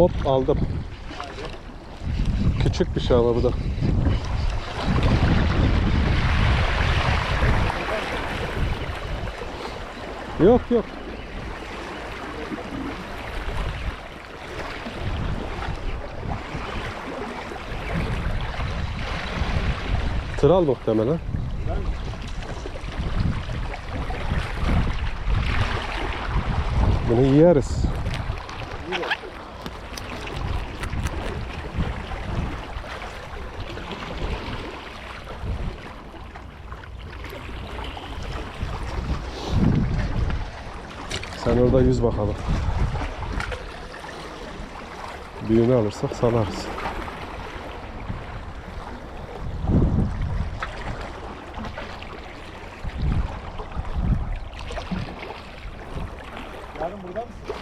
Hop aldım. Küçük bir şey ama bu da. Yok yok. Tral muhtemelen. Bunu yeriz. Sen orada yüz bakalım. Büyüğünü alırsak salarız. Yarın burada mısın?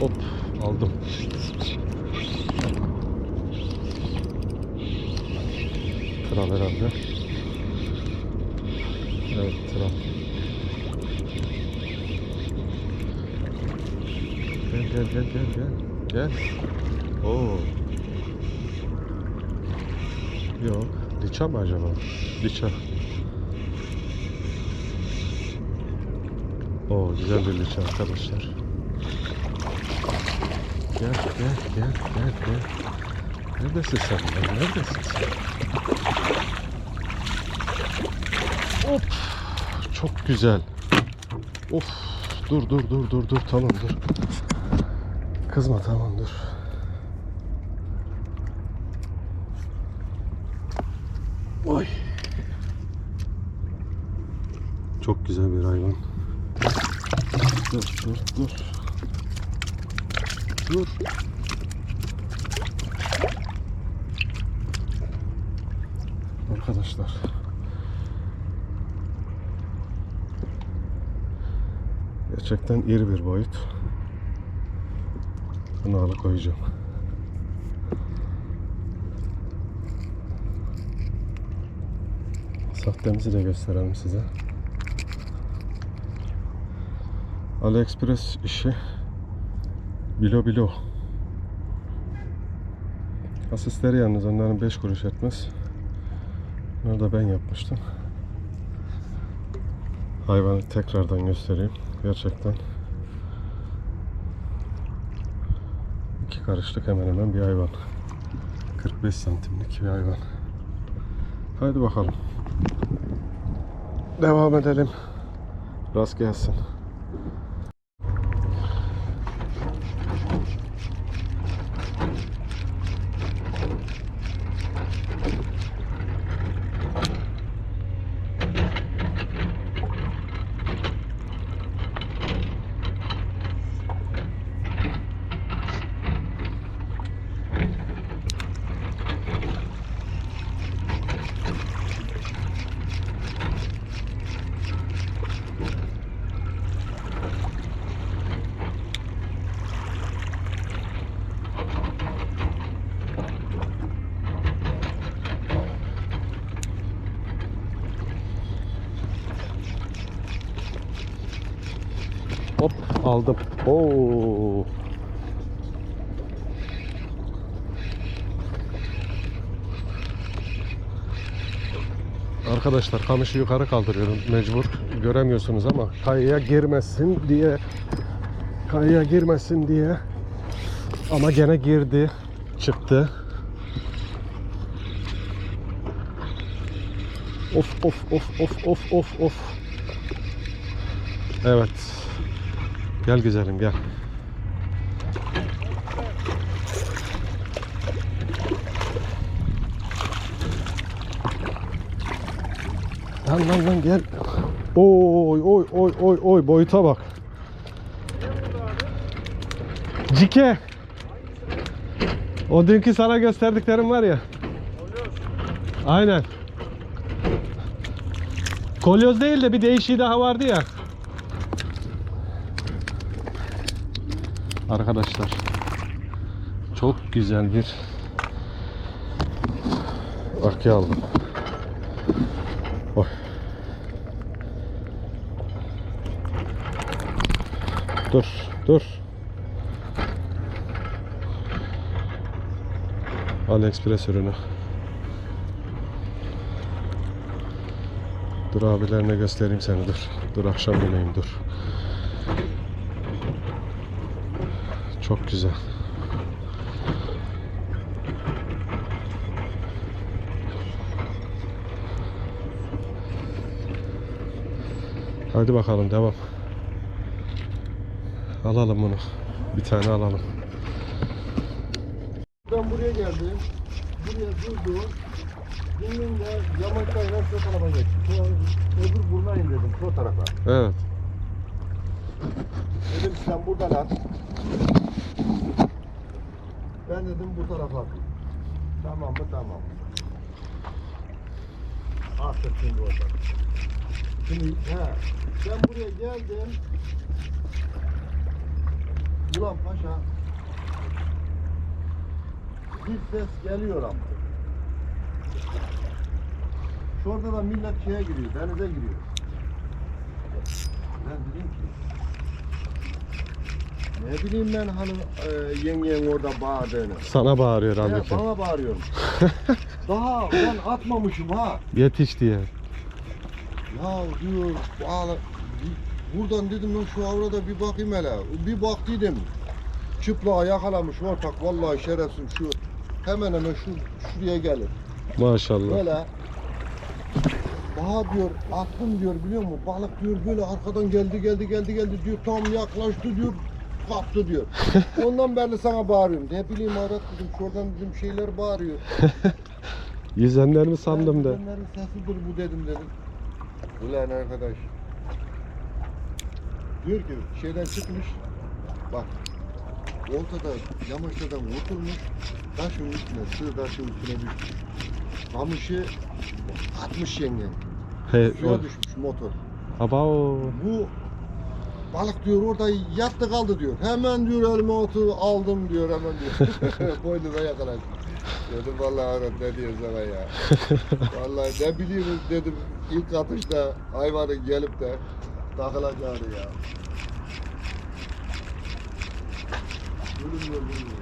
Hop aldım. Kral herhalde. Evet kral. Gel gel gel gel gel. Oo. Yok. Liça mı acaba? Liça. Oo güzel bir liça arkadaşlar. Gel gel gel gel gel. Neredesin sen? Neredesin sen? Hop. Çok güzel. Of. Dur dur dur dur dur tamam dur. Kızma tamam dur. Oy. Çok güzel bir hayvan. Dur dur dur. Dur. Arkadaşlar. Gerçekten iri bir boyut. Bunu alıkoyacağım. Sahtemizi de gösterelim size. AliExpress işi Bilo bilo. Asistleri yalnız onların 5 kuruş etmez. Bunu da ben yapmıştım. Hayvanı tekrardan göstereyim. Gerçekten iki karışlık hemen hemen bir hayvan. 45 santimlik bir hayvan. Haydi bakalım. Devam edelim. Rast gelsin. Hop aldım. Oo. Arkadaşlar kamışı yukarı kaldırıyorum mecbur. Göremiyorsunuz ama kayaya girmesin diye kayaya girmesin diye ama gene girdi çıktı. Of of of of of of of. Evet. Gel güzelim gel. Lan lan lan gel. Oy oy oy oy oy boyuta bak. Cike. O dünkü sana gösterdiklerim var ya. Aynen. Kolyoz değil de bir değişiği daha vardı ya. Arkadaşlar. Çok güzel bir Akya aldım. Oy. Dur, dur. AliExpress ürünü. Dur abilerine göstereyim seni dur. Dur akşam yemeğim dur. Çok güzel. Hadi bakalım devam. Alalım bunu. Bir tane alalım. Ben buraya geldim. Buraya durdum. Dindim de yamaçlayla şu tarafa geçtim. Sonra öbür buruna indirdim şu tarafa. Evet. Dedim sen buradan at. Ben dedim bu tarafa atayım. Tamam mı? Tamam. Attık şimdi orada. Şimdi he, ben buraya geldim. Ulan paşa bir ses geliyor ama. Şurada da millet şeye giriyor, denize giriyor. Ben dedim ki ne bileyim ben hani e, yengen orada bağırdığını. Sana bağırıyor Ya halbuki. bana bağırıyorum. Daha ben atmamışım ha. Yetiş diye. Ya diyor bağla, buradan dedim ben şu avrada bir bakayım hele. Bir baktıydım. Çıplığa yakalamış ortak vallahi şerefsiz şu hemen hemen şu şuraya gelir. Maşallah. Böyle Daha diyor attım diyor biliyor musun? Balık diyor böyle arkadan geldi geldi geldi geldi diyor tam yaklaştı diyor kaptı diyor. Ondan beri sana bağırıyorum. Ne bileyim Arat dedim şuradan dedim şeyler bağırıyor. Yüzenler mi sandım da. Onların sesidir bu dedim dedim. Ulan arkadaş. Diyor ki şeyden çıkmış. Bak. Oltada yamaçtadan oturmuş. Taşın üstüne, sığ taşın üstüne düşmüş. Kamışı atmış yengen. He, o. Suya düşmüş motor. Aba o. Bu balık diyor orada yattı kaldı diyor. Hemen diyor elime otu aldım diyor hemen diyor. Boynuna yakaladım. Dedim vallahi Arat ne diyor sana ya. vallahi ne biliyoruz dedim ilk atışta hayvanın gelip de takılacağını ya. Bölünmüyor bölünmüyor.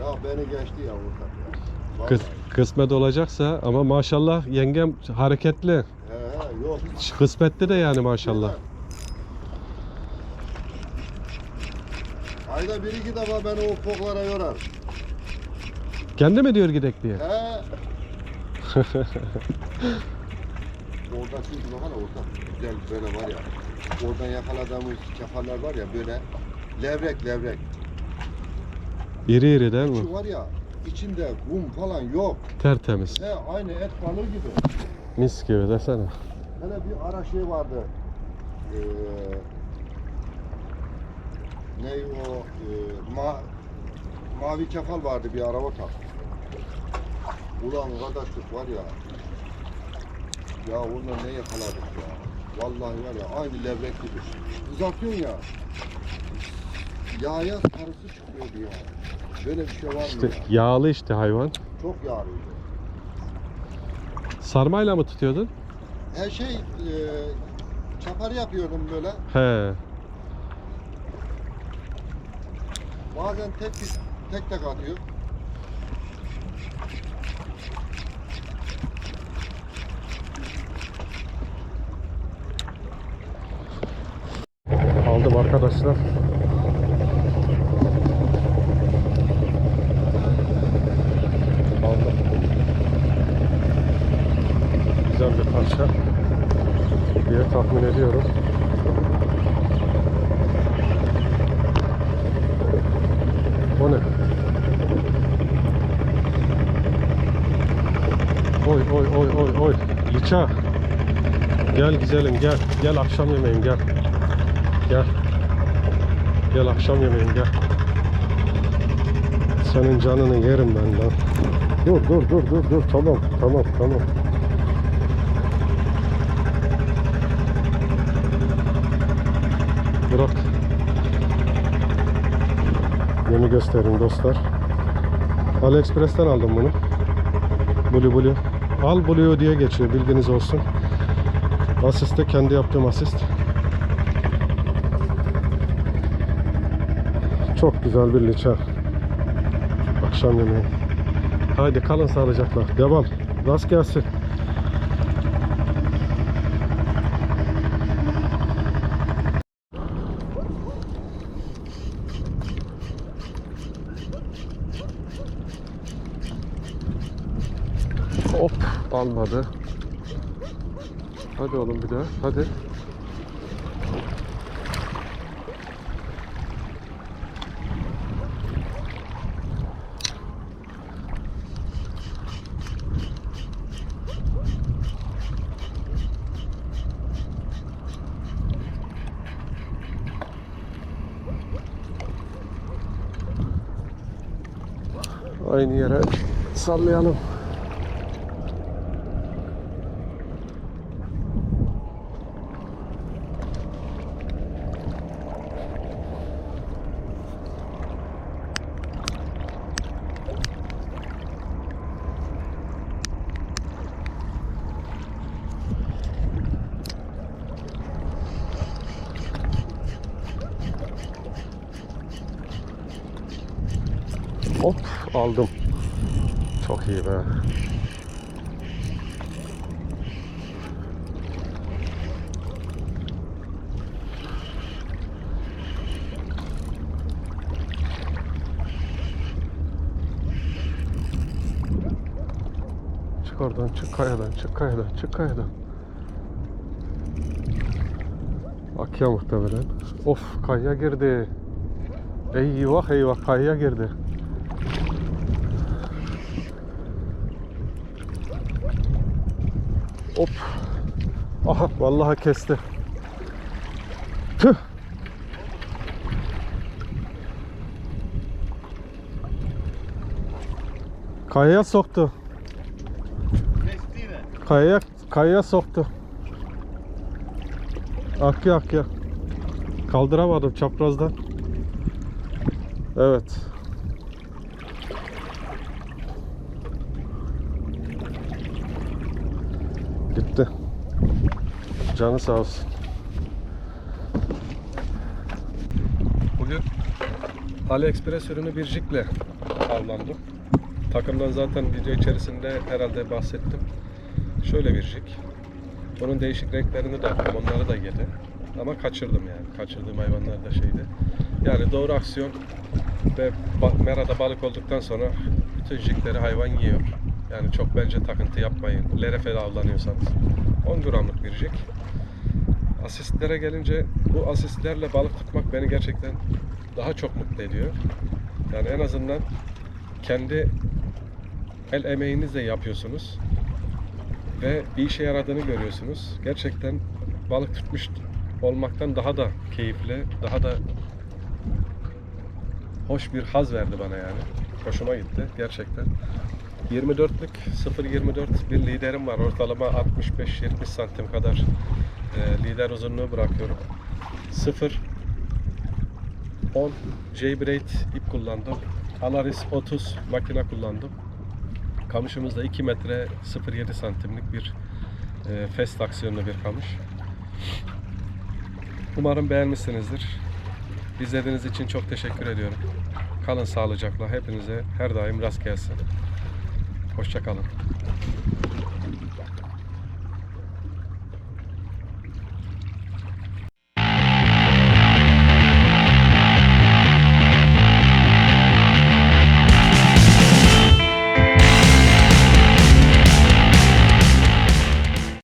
Ya beni geçti ya ortak ya. Vallahi. Kıs, kısmet olacaksa ama maşallah yengem hareketli. Yok. Kısmetli de yani maşallah. Ayda bir iki defa beni o foklara yorar. Kendi mi diyor gidek diye? He. Orada çünkü bak hala orada güzel böyle var ya. Oradan yakaladığımız kefaller var ya böyle levrek levrek. İri iri değil Şu mi? var ya içinde kum falan yok. Tertemiz. He aynı et balığı gibi. Mis gibi desene. Hele bir ara şey vardı. Ee, ne o e, ma, mavi kefal vardı bir ara ortak. Ulan kardeşlik var ya. Ya ondan ne yakaladık ya. Vallahi var ya aynı levrek gibi. Uzatıyorsun ya. Yağa sarısı çıkıyordu ya. Böyle bir şey var mı İşte ya? yağlı işte hayvan. Çok yağlıydı. Sarmayla mı tutuyordun? Her şey e, çapar yapıyordum böyle. He. Bazen tek tek tek atıyor. Aldım arkadaşlar. Aldım. Parça diye tahmin ediyorum. O ne? Oy oy oy oy oy. Liça. Gel güzelim gel. Gel akşam yemeğim gel. Gel. Gel akşam yemeğin gel. Senin canını yerim ben lan. Dur dur dur dur dur tamam tamam tamam. Gösterin dostlar. AliExpress'ten aldım bunu. Blue Blue. Al Blue diye geçiyor bilginiz olsun. Asist de kendi yaptığım asist. Çok güzel bir liçer. Akşam yemeği. Haydi kalın sağlıcakla. Devam. Rast gelsin. Hop almadı. Hadi oğlum bir daha. Hadi. Aynı yere sallayalım. Hop aldım. Çok iyi be. Çık oradan, çık kayadan, çık kayadan, çık kayadan. Akya muhtemelen. Of kayaya girdi. Eyvah eyvah kayaya girdi. Hop. Aha vallahi kesti. Tüh. Kayaya soktu. Kayaya kayaya soktu. Akya akya. Kaldıramadım çaprazdan. Evet. Gitti. Canı sağ olsun. Bugün AliExpress ürünü bir jikle avlandım. Takımdan zaten video içerisinde herhalde bahsettim. Şöyle bir jik. Onun değişik renklerini de attım. Onları da yedi. Ama kaçırdım yani. Kaçırdığım hayvanlar da şeydi. Yani doğru aksiyon ve merada balık olduktan sonra bütün jikleri hayvan yiyor. Yani çok bence takıntı yapmayın. Lerefeli avlanıyorsanız. 10 gramlık bir jig. Asistlere gelince bu asistlerle balık tutmak beni gerçekten daha çok mutlu ediyor. Yani en azından kendi el emeğinizle yapıyorsunuz ve bir işe yaradığını görüyorsunuz. Gerçekten balık tutmuş olmaktan daha da keyifli, daha da hoş bir haz verdi bana yani. Hoşuma gitti gerçekten. 24'lük 0.24 bir liderim var. Ortalama 65-70 santim kadar e, lider uzunluğu bırakıyorum. 0 10 J-Braid ip kullandım. Alaris 30 makine kullandım. Kamışımızda 2 metre 0.7 santimlik bir e, fest aksiyonlu bir kamış. Umarım beğenmişsinizdir. İzlediğiniz için çok teşekkür ediyorum. Kalın sağlıcakla. Hepinize her daim rast gelsin. Hoşçakalın.